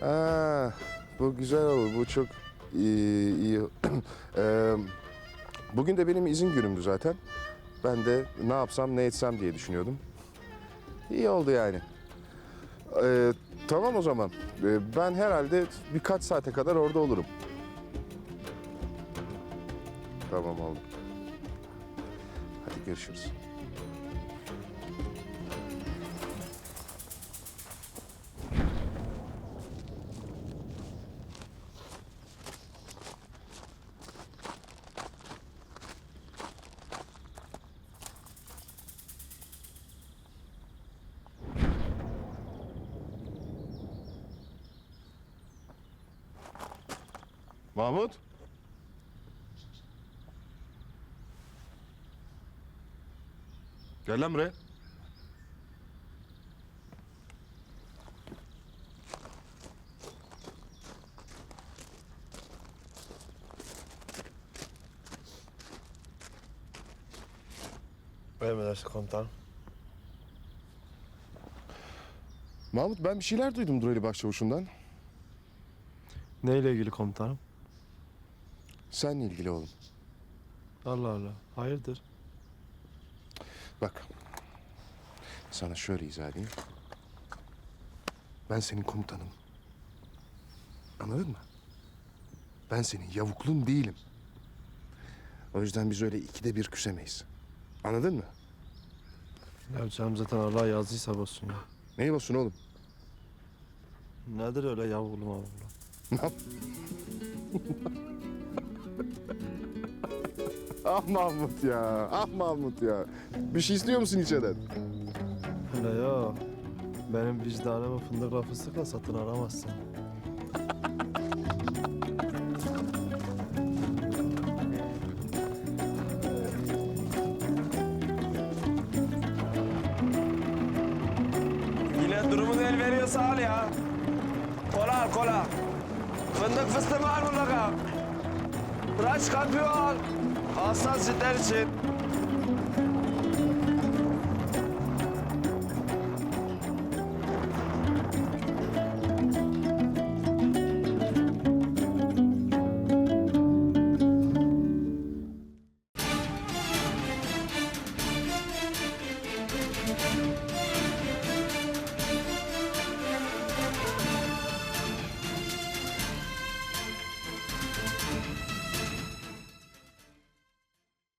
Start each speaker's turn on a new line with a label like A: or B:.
A: Ha, bu güzel olur. Bu çok iyi. iyi. Eee, bugün de benim izin günümdü zaten. Ben de ne yapsam ne etsem diye düşünüyordum. İyi oldu yani. Eee, tamam o zaman. Eee, ben herhalde birkaç saate kadar orada olurum. Tamam oldu. Hadi görüşürüz. Mahmut? Gel lan buraya.
B: Emredersin komutanım.
A: Mahmut ben bir şeyler duydum Durali Başçavuş'undan.
B: Neyle ilgili komutanım?
A: Seninle ilgili oğlum.
B: Allah Allah. Hayırdır?
A: Bak. Sana şöyle izah edeyim. Ben senin komutanım. Anladın mı? Ben senin yavuklun değilim. O yüzden biz öyle ikide bir küsemeyiz. Anladın mı?
B: Ya canım zaten Allah yazdıysa olsun ya.
A: Neyi basın oğlum?
B: Nedir öyle yavrulum oğlum?
A: ah Mahmut ya. Ah Mahmut ya. Bir şey istiyor musun içeriden?
B: Öyle ya. Benim vicdanımı fındıkla fıstıkla satın alamazsın.
C: Yine durumun el veriyorsa al ya. Kola al kola. Fındık fıstığı var mutlaka. Raç kapıyor. Hassasiyetler için.